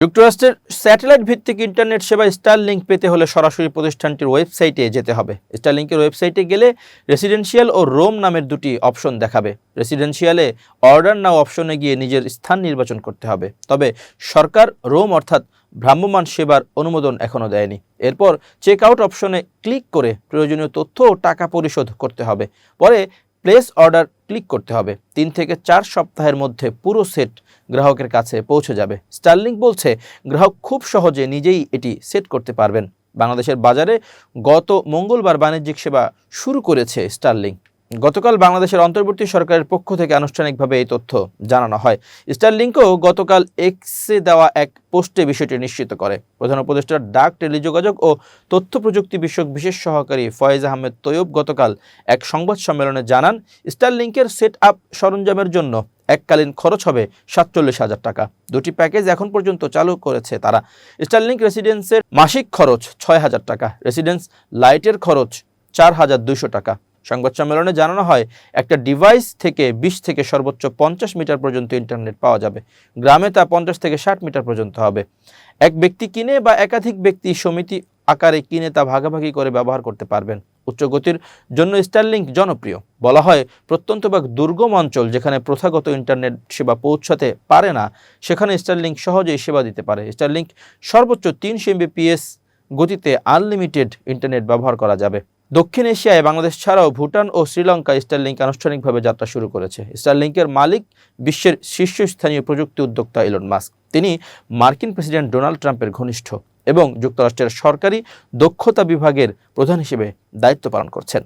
যুক্তরাষ্ট্রের স্যাটেলাইট ভিত্তিক ইন্টারনেট সেবা স্টারলিংক পেতে হলে সরাসরি প্রতিষ্ঠানটির ওয়েবসাইটে যেতে হবে। স্টারলিংকের ওয়েবসাইটে গেলে রেসিডেন্সিয়াল ও রোম নামের দুটি অপশন দেখাবে। রেসিডেন্সিয়ালে অর্ডার নাও অপশনে গিয়ে নিজের স্থান নির্বাচন করতে হবে। তবে সরকার রোম অর্থাৎ ভ্রাম্যমান সেবার অনুমোদন এখনও দেয়নি। এরপর চেক আউট অপশনে ক্লিক করে প্রয়োজনীয় তথ্য ও টাকা পরিশোধ করতে হবে। পরে প্লেস অর্ডার ক্লিক করতে হবে। তিন থেকে চার সপ্তাহের মধ্যে পুরো সেট গ্রাহকের কাছে পৌঁছে যাবে। স্টার্লিং বলছে, গ্রাহক খুব সহজে নিজেই এটি সেট করতে পারবেন। বাংলাদেশের বাজারে গত মঙ্গলবার বাণিজ্যিক সেবা শুরু করেছে স্টারলিংক গতকাল বাংলাদেশের অন্তর্বর্তী সরকারের পক্ষ থেকে আনুষ্ঠানিকভাবে এই তথ্য জানানো হয়। স্টারলিংকও গতকাল এক্সে দেওয়া এক পোস্টে বিষয়টি নিশ্চিত করে। প্রধান উপদেষ্টার ডাক, টেলিযোগাযোগ ও তথ্য প্রযুক্তি বিষয়ক বিশেষ সহকারী ফয়েজ আহমেদ তৈয়ব গতকাল এক সংবাদ সম্মেলনে জানান, স্টারলিংকের সেট আপ সরঞ্জামের জন্য এককালীন খরচ হবে সাতচল্লিশ হাজার টাকা। দুটি প্যাকেজ এখন পর্যন্ত চালু করেছে তারা। স্টারলিংক রেসিডেন্সের মাসিক খরচ ছয় হাজার টাকা, রেসিডেন্স লাইটের খরচ চার হাজার দুইশো টাকা। সংবাদ সম্মেলনে জানানো হয়, একটা ডিভাইস থেকে বিশ থেকে সর্বোচ্চ পঞ্চাশ মিটার পর্যন্ত ইন্টারনেট পাওয়া যাবে। গ্রামে তা পঞ্চাশ থেকে ষাট মিটার পর্যন্ত হবে। এক ব্যক্তি কিনে বা একাধিক ব্যক্তি সমিতি আকারে কিনে তা ভাগাভাগি করে ব্যবহার করতে পারবেন। উচ্চগতির জন্য স্টারলিংক জনপ্রিয়। বলা হয়, প্রত্যন্ত বা দুর্গম অঞ্চল যেখানে প্রথাগত ইন্টারনেট সেবা পৌঁছাতে পারে না, সেখানে স্টারলিংক সহজেই সেবা দিতে পারে। স্টারলিংক সর্বোচ্চ তিনশো এমবিপিএস গতিতে আনলিমিটেড ইন্টারনেট ব্যবহার করা যাবে। দক্ষিণ এশিয়ায় বাংলাদেশ ছাড়াও ভুটান ও শ্রীলঙ্কা স্টারলিংক আনুষ্ঠানিকভাবে যাত্রা শুরু করেছে। স্টারলিংকের মালিক বিশ্বের শীর্ষস্থানীয় প্রযুক্তি উদ্যোক্তা ইলন মাস্ক। তিনি মার্কিন প্রেসিডেন্ট ডোনাল্ড ট্রাম্পের ঘনিষ্ঠ এবং যুক্তরাষ্ট্রের সরকারি দক্ষতা বিভাগের প্রধান হিসেবে দায়িত্ব পালন করছেন।